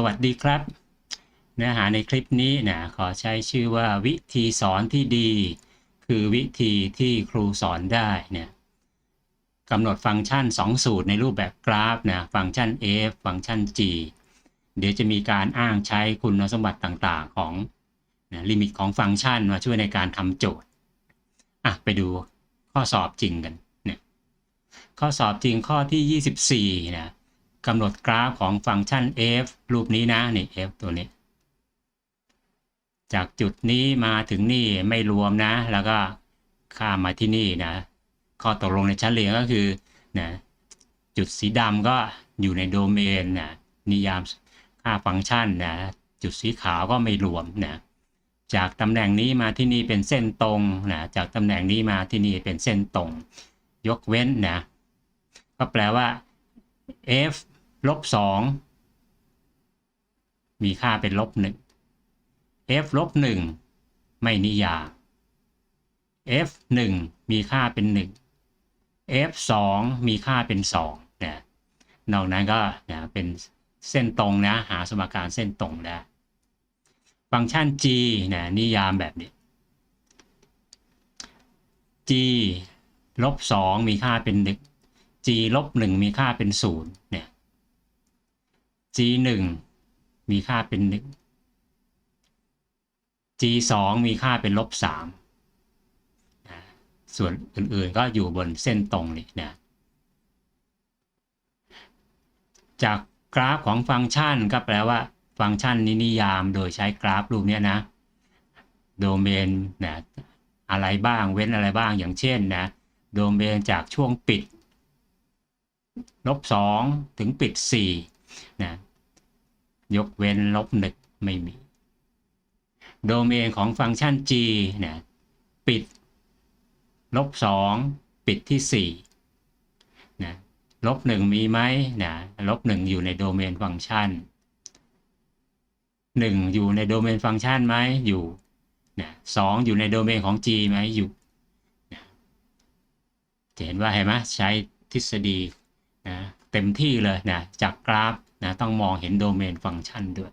สวัสดีครับ เนื้อหาในคลิปนี้นะขอใช้ชื่อว่าวิธีสอนที่ดี คือวิธีที่ครูสอนได้เนี่ยกำหนดฟังก์ชัน 2 สูตรในรูปแบบกราฟนะฟังก์ชัน f ฟังก์ชัน g เดี๋ยวจะมีการอ้างใช้คุณสมบัติต่างๆของนะลิมิตของฟังก์ชันมาช่วยในการทำโจทย์อะไปดูข้อสอบจริงกันเนี่ยข้อสอบจริงข้อที่ 24นะ กำหนดกราฟของฟังก์ชัน f รูปนี้นะนี่ f ตัวนี้ จากจุดนี้มาถึงนี่ไม่รวมนะ แล้วก็ข้ามมาที่นี่นะข้อตกลงในชั้นเรียนก็คือนะจุดสีดำก็อยู่ในโดเมนนะนิยามค่าฟังก์ชันนะจุดสีขาวก็ไม่รวมนะจากตำแหน่งนี้มาที่นี่เป็นเส้นตรงนะจากตำแหน่งนี้มาที่นี่เป็นเส้นตรง ยกเว้นนะก็แปลว่า f ลบ2มีค่าเป็นลบ1 f ลบ1ไม่นิยาม f 1มีค่าเป็น1 f 2มีค่าเป็น2นะนอกนั้นก็นะเป็นเส้นตรงนะหาสมการเส้นตรงได้ ฟังก์ชัน g นะนิยามแบบนี้ g ลบ2มีค่าเป็น1 g ลบ1มีค่าเป็น0เนี่ย g 1มีค่าเป็น1 g 2มีค่าเป็นลบ3นะส่วนอื่นๆก็อยู่บนเส้นตรงนี่นะจากกราฟของฟังก์ชันก็แปลว่า ฟังก์ชันนี้นิยามโดยใช้กราฟรูปนี้นะ โดเมนนะอะไรบ้างเว้นอะไรบ้างอย่างเช่นนะ โดเมนจากช่วงปิด ลบ2ถึงปิด4นะยกเว้นลบ1ไม่มี โดเมนของฟังก์ชัน g นะปิดลบ2ปิดที่4นะลบ1มีไหมนะลบ1อยู่ในโดเมนฟังก์ชัน1อยู่ในโดเมนฟังก์ชันไหมอยู่นะ2อยู่ในโดเมนของ g ไหมอยู่นะจะเห็นว่าเห็นไหมใช้ทฤษฎี ต็มที่เลยนะจากกราฟนะต้องมองเห็นโดเมนฟังก์ชันด้วย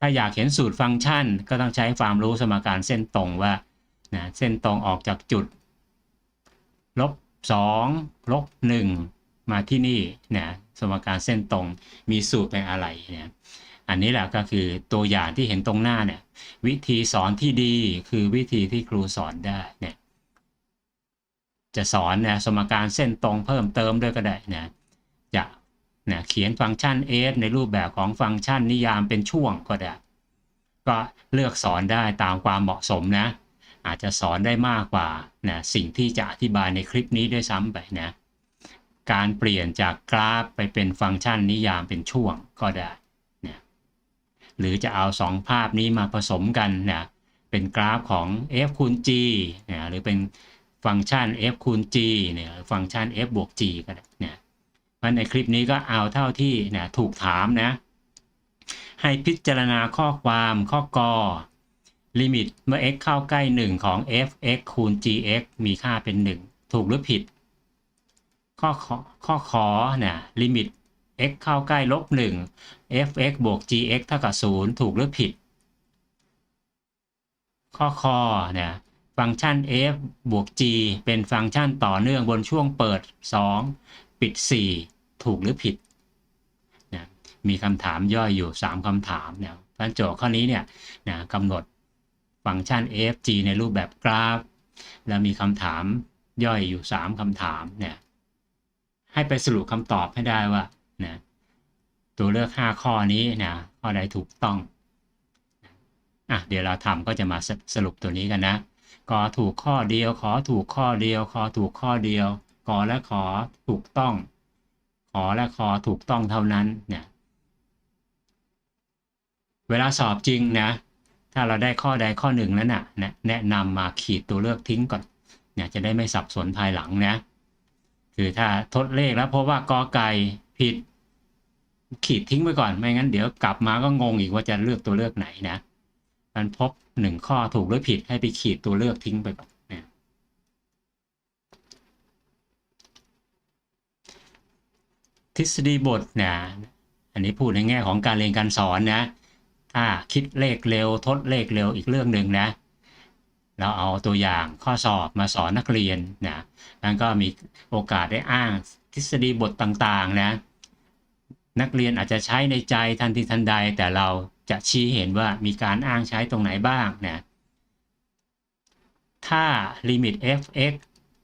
ถ้าอยากเห็นสูตรฟังก์ชัน ก็ต้องใช้ความรู้สมการเส้นตรงว่านะเส้นตรงออกจากจุดลบ2ลบ1มาที่นี่นะสมการเส้นตรงมีสูตรเป็นอะไรเนี่ยอันนี้แหละก็คือตัวอย่างที่เห็นตรงหน้าเนี่ยวิธีสอนที่ดีคือวิธีที่ครูสอนได้เนี่ยจะสอนนะสมการเส้นตรงเพิ่มเติมด้วยก็ได้นะ จะนะเขียนฟังก์ชัน f ในรูปแบบของฟังก์ชันนิยามเป็นช่วงก็ได้ ก็เลือกสอนได้ตามความเหมาะสมนะ อาจจะสอนได้มากกว่านะสิ่งที่จะอธิบายในคลิปนี้ด้วยซ้ำไปนะ การเปลี่ยนจากกราฟไปเป็นฟังก์ชันนิยามเป็นช่วงก็ได้นะหรือจะเอา2ภาพนี้มาผสมกันนะเป็นกราฟของ f คูณ g นะหรือเป็นฟังก์ชัน f คูณ g เนี่ยฟังก์ชัน f บวก g ก็ได้นะ มันในคลิปนี้ก็เอาเท่าที่นะถูกถามนะ ให้พิจารณาข้อความข้อกอลิมิตเมื่อ x เข้าใกล้ 1 ของ f(x) คูณ gx มีค่าเป็น 1 ถูกหรือผิด ข้อขอข้อขอนะลิมิต x เข้าใกล้ลบ1 f(x) บวก gx เท่ากับ 0 ถูกหรือผิด ข้อคอนะฟังก์ชัน f บวก g เป็นฟังก์ชันต่อเนื่องบนช่วงเปิด 2 ปิด 4 ถูกหรือผิดนะมีคำถามย่อยอยู่ 3คำถามเนี่ยพันโจทย์ข้อนี้เนี่ยนะกำหนดฟังก์ชัน f g ในรูปแบบกราฟ แล้วมีคำถามย่อยอยู่ 3คำถามเนี่ยให้ไปสรุปคำตอบให้ได้ว่านะตัวเลือก 5 ข้อนี้นะข้อใดถูกต้องอะเดี๋ยวเราทำก็จะมาสสรุปตัวนี้กันนะกอถูกข้อเดียว ขอถูกข้อเดียว ขอถูกข้อเดียวกอและขอถูกต้อง อและขอถูกต้องเท่านั้นเนี่ยเวลาสอบจริงนะ ถ้าเราได้ข้อใดข้อหนึ่งแล้วนะ่ะแนะนำมาขีดตัวเลือกทิ้งก่อนเนี่ยจะได้ไม่สับสนภายหลังนะ คือถ้าทดเลขแล้วพบว่ากอไก่ผิด ขีดทิ้งไปก่อน ไม่งั้นเดี๋ยวกลับมาก็งงอีกว่าจะเลือกตัวเลือกไหนนะมันพบหนึ่งข้อถูกหรือผิดให้ไปขีดตัวเลือกทิ้งไปก่อนนะ ทฤษฎีบทนะอันนี้พูดในแง่ของการเรียนการสอนนะถ้าคิดเลขเร็วทดเลขเร็วอีกเรื่องหนึ่งนะเราเอาตัวอย่างข้อสอบมาสอนนักเรียนนะมันก็มีโอกาสได้อ้างทฤษฎีบทต่างๆนะนักเรียนอาจจะใช้ในใจทันทีทันใด แต่เราจะชี้เห็นว่ามีการอ้างใช้ตรงไหนบ้างนะถ้าลิมิต f(x)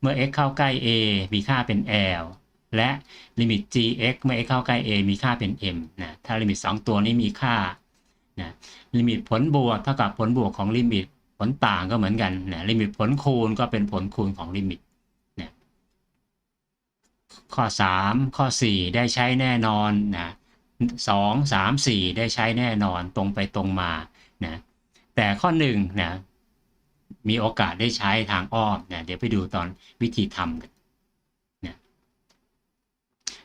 เมื่อ x เข้าใกล้ a มีค่าเป็น l และลิมิต gx เมื่อ x เข้าใกล้ a มีค่าเป็น m นะถ้าลิมิต 2 ตัวนี้มีค่านะลิมิตผลบวกเท่ากับผลบวกของลิมิตผลต่างก็เหมือนกันนะลิมิตผลคูณก็เป็นผลคูณของลิมิตนะข้อ 3 ข้อ 4 ได้ใช้แน่นอนนะ2 3 4ได้ใช้แน่นอนตรงไปตรงมานะแต่ข้อ1นะมีโอกาสได้ใช้ทางอ้อมนะเดี๋ยวไปดูตอนวิธีทำกัน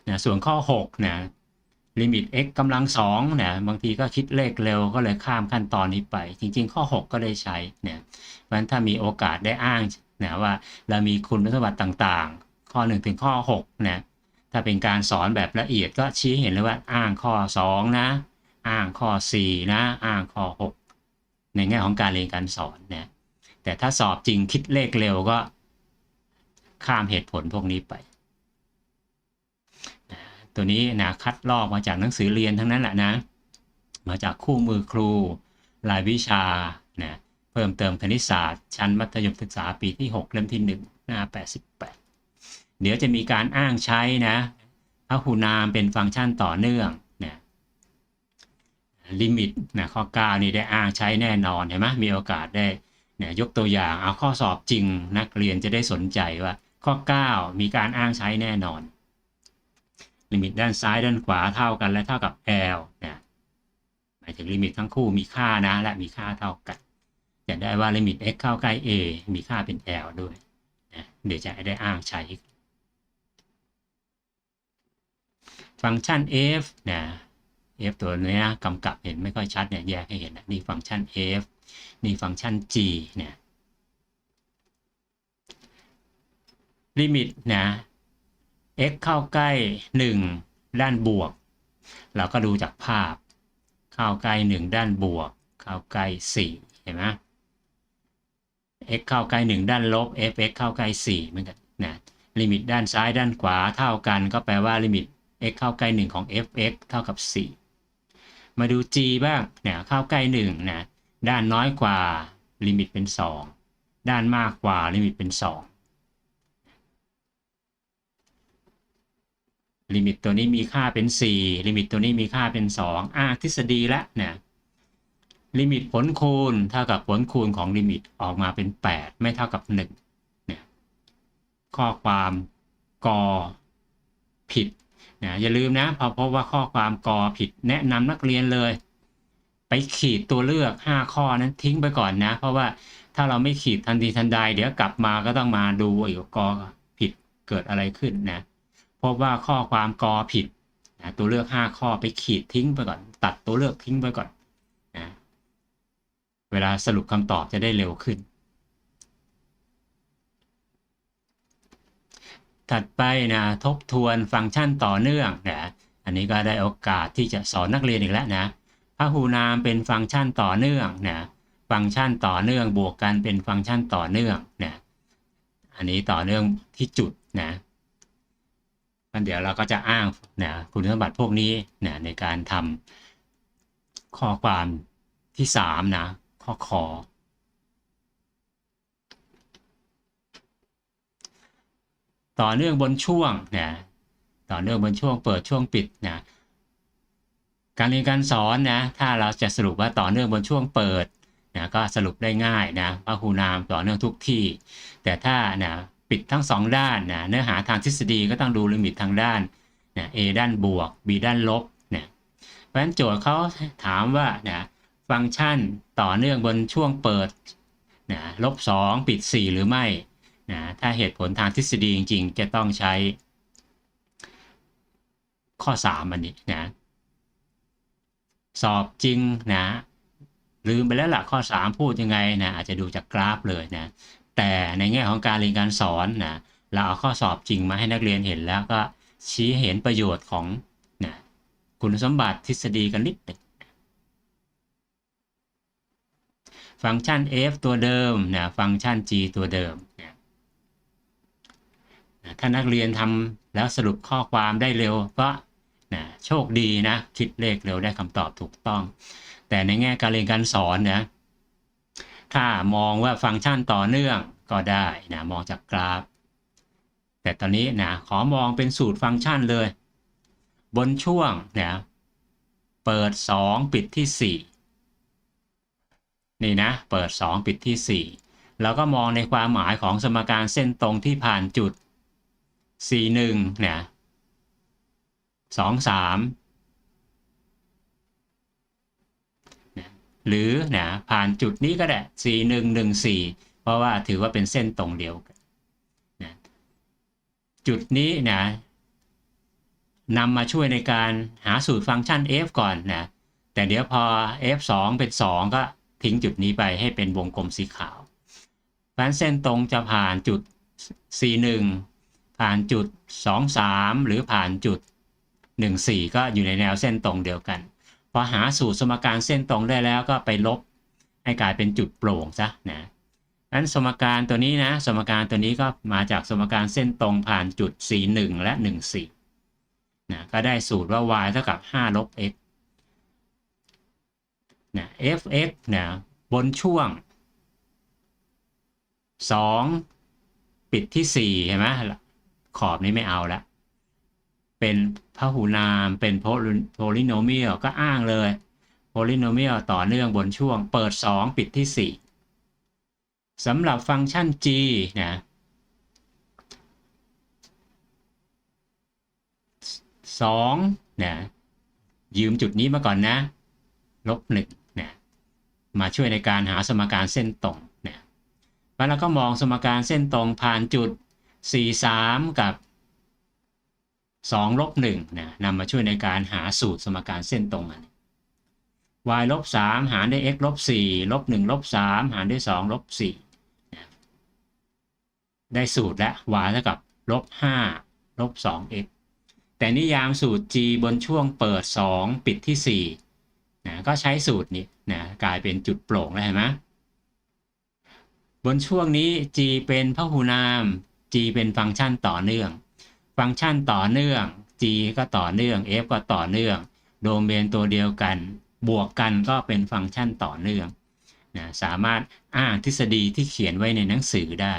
นะส่วนข้อ6นะลิมิต x กำลังสองนะบางทีก็คิดเลขเร็วก็เลยข้ามขั้นตอนนี้ไป จริง ๆ ข้อ 6 ก็ได้ใช้นะเพราะฉะนั้นถ้ามีโอกาสได้อ้างนะว่าเรามีคุณสมบัติต่างๆ ข้อ 1 ถึงข้อ6นะถ้าเป็นการสอนแบบละเอียดก็ชี้เห็นเลยว่าอ้างข้อ 2 นะ อ้างข้อ 4 นะ อ้างข้อ 6 ในแง่ของการเรียนการสอนนะแต่ถ้าสอบจริงคิดเลขเร็วก็ข้ามเหตุผลพวกนี้ไป ตัวนี้นะคัดลอกมาจากหนังสือเรียนทั้งนั้นแหละนะ มาจากคู่มือครู รายวิชานะเพิ่มเติมคณิตศาสตร์ ชั้นมัธยมศึกษาปีที่ 6 เล่มที่ 1 หน้า 88 เดี๋ยวจะมีการอ้างใช้นะพหูนามเป็นฟังก์ชันต่อเนื่องนะลิมิตนะข้อ 9 นี่ได้อ้างใช้แน่นอนเห็นไหมมีโอกาสได้เนี่ยยกตัวอย่างเอาข้อสอบจริง นักเรียนจะได้สนใจว่าข้อ 9 มีการอ้างใช้แน่นอน ลิมิตด้านซ้ายด้านขวาเท่ากันและเท่ากับ L นะหมายถึงลิมิตทั้งคู่มีค่านะ และมีค่าเท่ากัน จะได้ว่าลิมิต x เข้าใกล้ a มีค่าเป็น L ด้วยนะเดี๋ยวจะได้อ้างใช้ ฟังก์ชัน f นะ f ตัวนี้นะกำกับเห็นไม่ค่อยชัดเนี่ยแยกให้เห็นนะนี่ฟังก์ชัน f นี่ฟังก์ชัน g เนี่ยลิมิตนะ x เข้าใกล้ 1 ด้านบวก เราก็ดูจากภาพ เข้าใกล้ 1 ด้านบวก เข้าใกล้ 4 เห็นไหม x เข้าใกล้ 1 ด้านลบ f(x) เข้าใกล้ 4 เหมือนกันนะลิมิตด้านซ้ายด้านขวาเท่ากัน ก็แปลว่าลิมิต x เข้าใกล้ 1 ของ f(x) เท่ากับ 4 มาดู g บ้างเนี่ยเข้าใกล้1นะด้านน้อยกว่าลิมิตเป็น 2 ด้านมากกว่าลิมิตเป็น 2 ลิมิตตัวนี้มีค่าเป็น 4 ลิมิตตัวนี้มีค่าเป็น 2อ่าทฤษฎีละนะลิมิตผลคูณเท่ากับผลคูณของลิมิตออกมาเป็น 8 ไม่เท่ากับ1เนี่ยข้อความกอผิดนะอย่าลืมนะพอพบว่าข้อความกอผิดแนะนำนักเรียนเลย ไปขีดตัวเลือก 5 ข้อนั้นทิ้งไปก่อนนะ เพราะว่าถ้าเราไม่ขีดทันทีทันใด เดี๋ยวกลับมาก็ต้องมาดูอีกกอผิดเกิดอะไรขึ้นนะ บว่าข้อความกอผิดนะตัวเลือก 5 ข้อไปขีดทิ้งไปก่อน ตัดตัวเลือกทิ้งไปก่อนนะเวลาสรุปคำตอบจะได้เร็วขึ้น ถัดไปนะทบทวนฟังก์ชันต่อเนื่องนะอันนี้ก็ได้โอกาสที่จะสอนนักเรียนอีกแล้วนะพหูนามเป็นฟังก์ชันต่อเนื่องนะฟังก์ชันต่อเนื่องบวกกันเป็นฟังก์ชันต่อเนื่องนะอันนี้ต่อเนื่องที่จุดนะ มันเดี๋ยวเราก็จะอ้างนะคุณสมบัติพวกนี้นะในการทำข้อความที่สามนะ ข้อขอต่อเนื่องบนช่วงนะต่อเนื่องบนช่วงเปิดช่วงปิดนะการเรียนการสอนนะถ้าเราจะสรุปว่าต่อเนื่องบนช่วงเปิดนะก็สรุปได้ง่ายนะพหูนามต่อเนื่องทุกที่ แต่ถ้านะ ปิดทั้งสองด้านนะเนื้อหาทางทฤษฎีก็ต้องดูลิมิตทางด้านนะ A ด้านบวก B ด้านลบนะเพราะฉะนั้นโจทย์เขาถามว่านะฟังก์ชันต่อเนื่องบนช่วงเปิดนะลบ 2 ปิด 4 หรือไม่นะถ้าเหตุผลทางทฤษฎีจริง ๆ จะต้องใช้ข้อ 3 อันนี้นะสอบจริงนะลืมไปแล้วล่ะข้อ 3 พูดยังไงนะอาจจะดูจากกราฟเลยนะ แต่ในแง่ของการเรียนการสอนนะเราเอาข้อสอบจริงมาให้นักเรียนเห็นแล้วก็ชี้เห็นประโยชน์ของนะคุณสมบัติทฤษฎีกันนิดหนึ่งฟังก์ชัน f ตัวเดิมนะฟังก์ชัน g ตัวเดิมนะถ้านักเรียนทำแล้วสรุปข้อความได้เร็วก็นะโชคดีนะ คิดเลขเร็วได้คำตอบถูกต้อง แต่ในแง่การเรียนการสอนนะ ถ้ามองว่าฟังก์ชันต่อเนื่องก็ได้นะมองจากกราฟ แต่ตอนนี้นะขอมองเป็นสูตรฟังก์ชันเลย บนช่วงนะเปิด 2 ปิดที่ 4 นี่นะ เปิด 2 ปิดที่ 4 แล้วก็มองในความหมายของสมการเส้นตรงที่ผ่านจุด 4 1เนี่ย2 3นะ หรือนะผ่านจุดนี้ก็ได้4 1 1 4เพราะว่าถือว่าเป็นเส้นตรงเดียวกันนะจุดนี้นะนำมาช่วยในการหาสูตรฟังก์ชัน f ก่อนนะแต่เดี๋ยวพอ f 2เป็น 2 ก็ทิ้งจุดนี้ไปให้เป็นวงกลมสีขาวเพราะฉะนั้นเส้นตรงจะผ่านจุด41ผ่านจุด 23 หรือผ่านจุด 14 ก็อยู่ในแนวเส้นตรงเดียวกัน พอหาสูตรสมการเส้นตรงได้แล้วก็ไปลบให้กลายเป็นจุดโปร่งซะนะนั้นสมการตัวนี้นะสมการตัวนี้ก็มาจากสมการเส้นตรงผ่านจุด41และ14นะก็ได้สูตรว่า y เท่ากับ5ลบ x นะ fx นะบนช่วง 2 ปิดที่ 4 เห็นไหมขอบนี้ไม่เอาละ เป็นพหูนามเป็นโพลิโนเมียลก็อ้างเลยโพลิโนเมียลต่อเนื่องบนช่วงเปิด 2 ปิดที่ 4สำหรับฟังก์ชัน g นะสองนะยืมจุดนี้มาก่อนนะ ลบหนึ่งนะมาช่วยในการหาสมการเส้นตรงนะแล้วเราก็มองสมการเส้นตรงผ่านจุด 43 กับ 2ลบ1นะนำมาช่วยในการหาสูตรสมการเส้นตรงอัน y ลบ3หารด้วย x ลบ4ลบ1ลบ3หารด้วย2ลบ4นะได้สูตรแล้ว y เท่ากับลบ5ลบ 2x แต่นิยามสูตร g บนช่วงเปิด 2 ปิดที่4นะก็ใช้สูตรนี้นะกลายเป็นจุดโปร่งแล้วเห็นไหมบนช่วงนี้ g เป็นพหูนาม g เป็นฟังก์ชันต่อเนื่อง ฟังก์ชันต่อเนื่อง g ก็ต่อเนื่อง f ก็ต่อเนื่อง โดเมนตัวเดียวกัน บวกกันก็เป็นฟังก์ชันต่อเนื่องนะสามารถอ้างทฤษฎีที่เขียนไว้ในหนังสือได้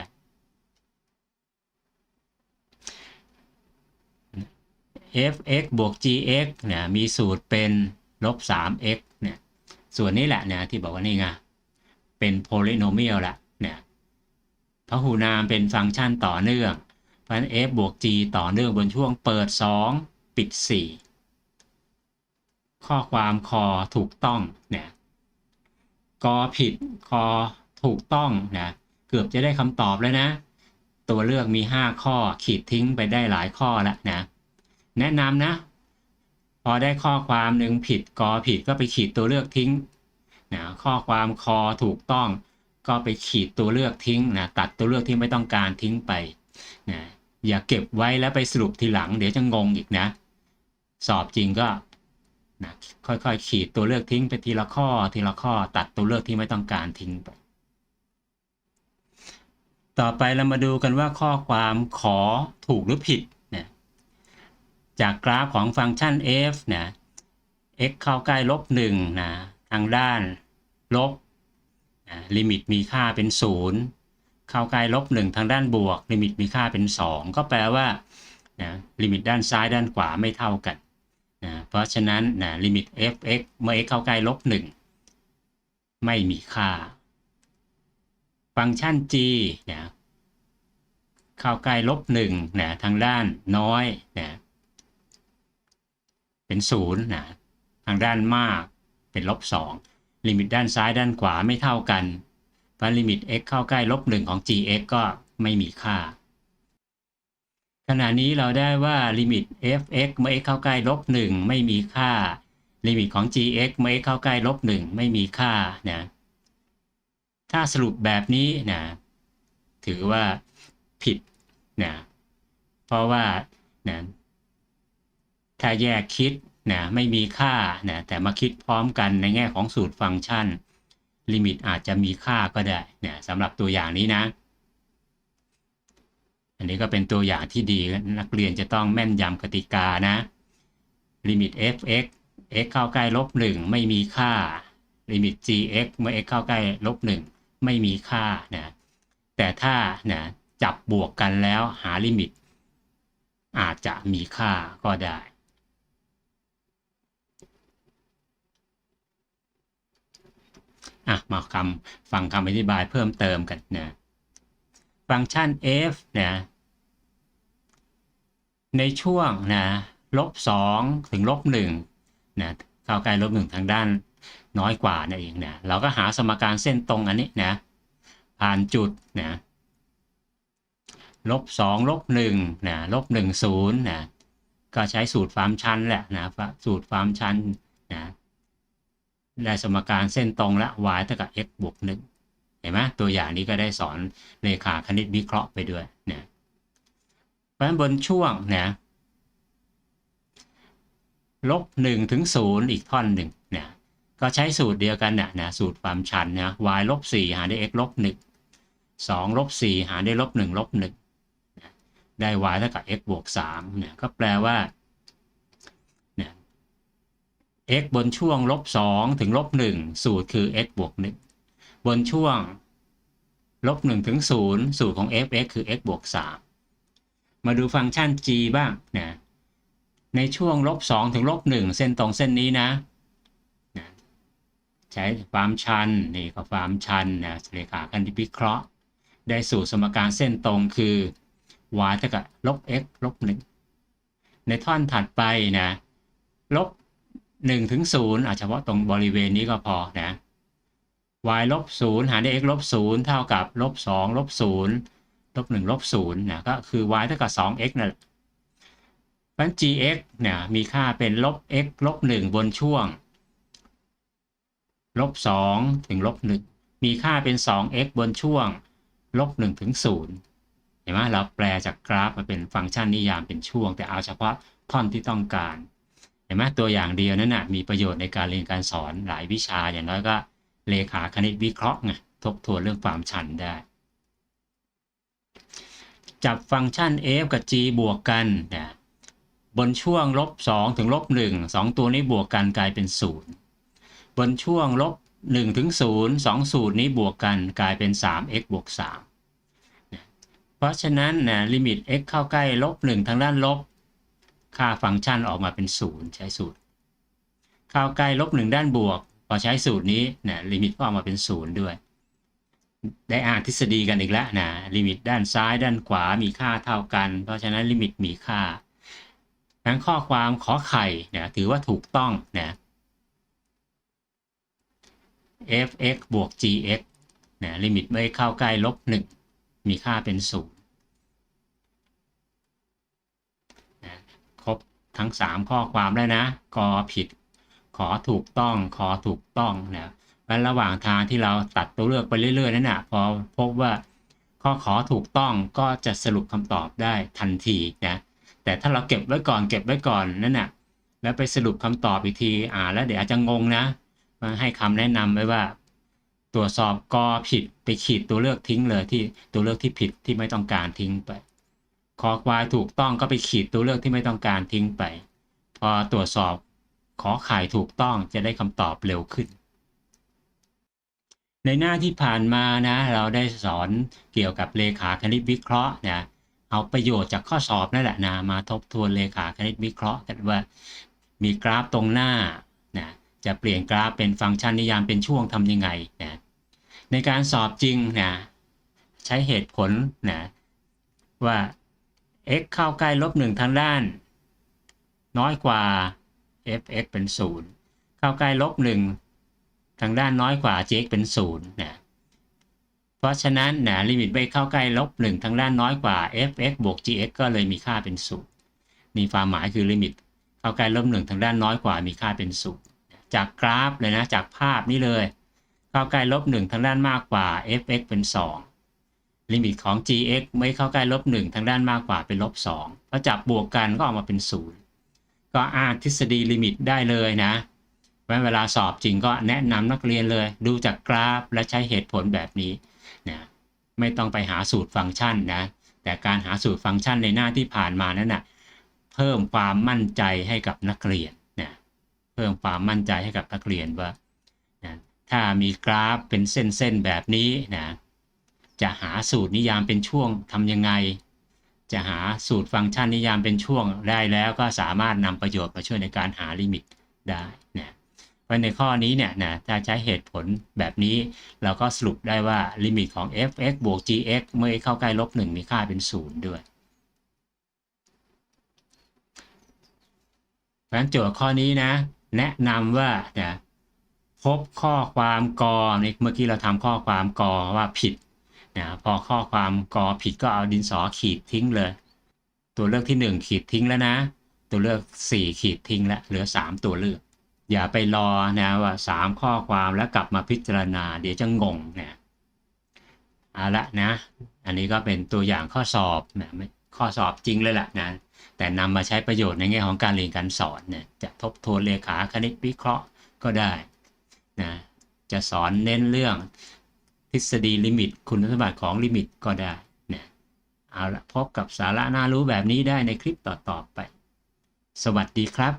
f(x) บวก gx เนี่ยมีสูตรเป็นลบ 3x เนี่ยส่วนนี้แหละเนี่ยที่บอกว่านี่ไงเป็นโพลิโนเมียลละเนี่ยพหูนามเป็นฟังก์ชันต่อเนื่อง เพราะฉะนั้น f บวก g ต่อเนื่องบนช่วงเปิด 2 ปิด 4 ข้อความคอถูกต้องเนี่ยกอผิดคอถูกต้องนะเกือบจะได้คำตอบแล้วนะ ตัวเลือกมี 5 ข้อขีดทิ้งไปได้หลายข้อแล้วนะแนะนำนะ พอได้ข้อความหนึ่งผิดกอผิดก็ไปขีดตัวเลือกทิ้งนะข้อความคอถูกต้อง ก็ไปขีดตัวเลือกทิ้งนะตัดตัวเลือกที่ไม่ต้องการทิ้งไปนะ อย่าเก็บไว้แล้วไปสรุปทีหลัง เดี๋ยวจะงงอีกนะ สอบจริงก็นะค่อยๆ ขีดตัวเลือกทิ้งไปทีละข้อทีละข้อตัดตัวเลือกที่ไม่ต้องการทิ้งไป ต่อไปเรามาดูกันว่าข้อความขอถูกหรือผิดจากกราฟของฟังก์ชัน f นะ x เข้าใกล้ลบ1นะทางด้านลบลิมิตมีค่าเป็น 0 เข้าใกลลบ1ทางด้านบวก ลิมิตมีค่าเป็น 2 ก็แปลว่านะลิมิตด้านซ้ายด้านขวาไม่เท่ากันนะเพราะฉะนั้นนะลิมิต f(x) เมื่อ x เข้าใกล้ลบ1ไม่มีค่า ฟังก์ชัน g นะเข้าใกล้ลบ1นะทางด้านน้อยนะเป็นศูนย์นะทางด้านมากเป็นลบสองลิมิตด้านซ้ายด้านขวาไม่เท่ากัน พราะลิมิต x เข้าใกล้ลบหนึ่งของ gx ก็ไม่มีค่า ขณะนี้เราได้ว่าลิมิต f(x) เมื่อ x เข้าใกล้ลบหนึ่งไม่มีค่า ลิมิตของ gx เมื่อ x เข้าใกล้ลบหนึ่งไม่มีค่านะถ้าสรุปแบบนี้นะถือว่าผิดนะเพราะว่านะถ้าแยกคิดนะไม่มีค่านะแต่มาคิดพร้อมกันในแง่ของสูตรฟังก์ชัน ลิมิตอาจจะมีค่าก็ได้เนะสำหรับตัวอย่างนี้นะ อันนี้ก็เป็นตัวอย่างที่ดีนักเรียนจะต้องแม่นยำกติกานะลิมิต f(x) x เข้าใกล้ลบหนึ่งไม่มีค่าลิมิต gx เมื่อ x เข้าใกล้ลบหนึ่งไม่มีค่านะแต่ถ้านะจับบวกกันแล้วหาลิมิต อาจจะมีค่าก็ได้ อะมาคำฟังคำอธิบายเพิ่มเติมกันนะฟังก์ชัน f นะในช่วงนะลบสองถึงลบหนึ่งนะเข้าใกล้ลบหนึ่งทางด้านน้อยกว่านั่นเองนะเราก็หาสมการเส้นตรงอันนี้นะผ่านจุดนะลบสองลบหนึ่งนะลบหนึ่งศูนย์นะก็ใช้สูตรฟาร์มชันแหละนะสูตรฟาร์มชัน ได้สมการเส้นตรงและ y เท่ากับ x บวกหนึ่งเห็นไหมตัวอย่างนี้ก็ได้สอนเลขาคณิตวิเคราะห์ไปด้วยนะเพราะฉะนั้นบนช่วงเนะลบหนึ่งถึงศูนย์อีกท่อนหนึ่งเนะก็ใช้สูตรเดียวกันเนะนะสูตรความชันนะ y ลบสี่หารด้วย x ลบหนึ่งสองลบสี่หารด้วยลบหนึ่งลบหนึ่งได้ y เท่ากับ x บวกสามเนี่ยก็แปลว่า x บนช่วงลบสองถึงลบหนึ่งสูตรคือ x บวกหนึ่งบนช่วงลบหนึ่งถึงศูนย์สูตรของ f(x) คือ x บวกสามมาดูฟังก์ชัน g บ้างนะในช่วงลบสองถึงลบหนึ่งเส้นตรงเส้นนี้นะนะใช้ความชันนี่ก็ความชันนะเลขาคณิตวิเคราะห์ ได้สูตรสมการเส้นตรงคือ y เท่ากับลบ x ลบหนึ่งในท่อนถัดไปนะลบ หนึ่งถึงศูนย์อาจเฉพาะตรงบริเวณนี้ก็พอนะ y ลบศูนย์หารด้วย x ลบศูนย์เท่ากับลบสองลบศูนย์ลบหนึ่งลบศูนย์นะก็คือ y เท่ากับสอง x นั่นแหละเพราะ gx เนี่ยมีค่าเป็นลบ x ลบหนึ่งบนช่วงลบสองถึงลบหนึ่งมีค่าเป็น 2x บนช่วงลบหนึ่งถึงศูนย์เห็นไหมเราแปลจากกราฟมาเป็นฟังก์ชันนิยามเป็นช่วง แต่เอาเฉพาะท่อนที่ต้องการ เห็นไหมตัวอย่างเดียวนั้นนะมีประโยชน์ในการเรียนการสอนหลายวิชาอย่างน้อยก็เลขาคณิตวิเคราะห์ไงทบทวนเรื่องความชันได้ จับฟังก์ชัน f กับ g บวกกันนะบนช่วงลบ2ถึงลบ1 2 ตัวนี้บวกกันกลายเป็น 0 บนช่วงลบ1ถึง0 2 สูตรนี้บวกกันกลายเป็น 3x บวก3เพราะฉะนั้นนะลิมิต x เข้าใกล้ลบ1ทางด้านลบ ค่าฟังก์ชันออกมาเป็นศูนย์ใช้สูตร เข้าใกล้ลบหนึ่งด้านบวก พอใช้สูตรนี้นะลิมิตก็ออกมาเป็นศูนย์ด้วย ได้อ่านทฤษฎีกันอีกแล้วนะลิมิตด้านซ้ายด้านขวามีค่าเท่ากัน เพราะฉะนั้นลิมิตมีค่าั้งข้อความขอไข่นะถือว่าถูกต้องนะ f x บวก g x นะลิมิตไม่เข้าใกล้ลบ1มีค่าเป็น0 ทั้ง 3 ข้อความแล้วนะกอผิด ขอถูกต้อง ขอถูกต้องนะแล้วระหว่างทางที่เราตัดตัวเลือกไปเรื่อยๆนั่นนะพอพบว่าข้อขอถูกต้องก็จะสรุปคำตอบได้ทันทีนะแต่ถ้าเราเก็บไว้ก่อนเก็บไว้ก่อนนั่นนะแล้วไปสรุปคำตอบอีกทีอ่าแล้วเดี๋ยวอาจจะงงนะมาให้คำแนะนำไว้ว่า ตรวจสอบกอผิดไปขีดตัวเลือกทิ้งเลยที่ตัวเลือกที่ผิดที่ไม่ต้องการทิ้งไป คอควายถูกต้องก็ไปขีดตัวเลือกที่ไม่ต้องการทิ้งไป พอตรวจสอบขอไข่ถูกต้องจะได้คำตอบเร็วขึ้น ในหน้าที่ผ่านมานะ เราได้สอนเกี่ยวกับเลขาคณิตวิเคราะห์นะเอาประโยชน์จากข้อสอบนั่นแหละนะมาทบทวนเลขาคณิตวิเคราะห์กันว่า มีกราฟตรงหน้านะจะเปลี่ยนกราฟเป็นฟังก์ชันนิยามเป็นช่วงทำยังไงนะในการสอบจริงนะใช้เหตุผลนะว่า x เข้าใกล้ลบหนึ่งทางด้าน น้อยกว่า f(x) เป็น 0 เข้าใกล้ลบ1ทางด้านน้อยกว่า gx เป็น0นะเพราะฉะนั้นนะลิมิตไปเข้าใกล้ลบ1ทางด้านน้อยกว่า f(x) บวก gx ก็เลยมีค่าเป็น 0 นี่ความหมายคือลิมิต เข้าใกล้ลบ1ทางด้านน้อยกว่ามีค่าเป็น 0 จากกราฟเลยนะจากภาพนี้เลย เข้าใกล้ลบ1ทางด้านมากกว่า f(x) เป็น 2 ลิมิตของ gx ไม่เข้าใกล้ลบ1ทางด้านมากกว่าเป็นลบ2พอจับบวกกันก็ออกมาเป็น 0 ก็อ้างทฤษฎีลิมิตได้เลยนะวันเวลาสอบจริงก็แนะนำนักเรียนเลย ดูจากกราฟและใช้เหตุผลแบบนี้นะไม่ต้องไปหาสูตรฟังก์ชันนะแต่การหาสูตรฟังก์ชันในหน้าที่ผ่านมานั้นนะเพิ่มความมั่นใจให้กับนักเรียนนะเพิ่มความมั่นใจให้กับนักเรียนว่านะถ้ามีกราฟเป็นเส้นๆแบบนี้นะ จะหาสูตรนิยามเป็นช่วงทำยังไง จะหาสูตรฟังก์ชันนิยามเป็นช่วงได้แล้วก็สามารถนำประโยชน์มาช่วยในการหาลิมิตได้นะเพราะในข้อนี้เนี่ยนะถ้าใช้เหตุผลแบบนี้ เราก็สรุปได้ว่าลิมิตของ f(x) บวก gx เมื่อ x เข้าใกล้ลบ1มีค่าเป็น 0 ด้วยเพราะฉะนั้นโจทย์ข้อนี้นะ แนะนำว่านะพบข้อความกอในเมื่อกี้เราทำข้อความกอว่าผิด นะพอข้อความกอผิดก็เอาดินสอขีดทิ้งเลย ตัวเลือกที่ 1 ขีดทิ้งแล้วนะ ตัวเลือก 4 ขีดทิ้งแล้วเหลือ 3 ตัวเลือก อย่าไปรอนะว่า 3 ข้อความแล้วกลับมาพิจารณา เดี๋ยวจะงงนะเอาละนะ อันนี้ก็เป็นตัวอย่างข้อสอบนะข้อสอบจริงเลยแหละนะแต่นำมาใช้ประโยชน์ในแง่ของการเรียนการสอนเนี่ยจะทบทวนเลขาคณิตวิเคราะห์ก็ได้นะจะสอนเน้นเรื่อง ทฤษฎีลิมิต คุณสมบัติของลิมิตก็ได้นะเอาละพบกับสาระน่ารู้แบบนี้ได้ในคลิปต่อๆไป สวัสดีครับ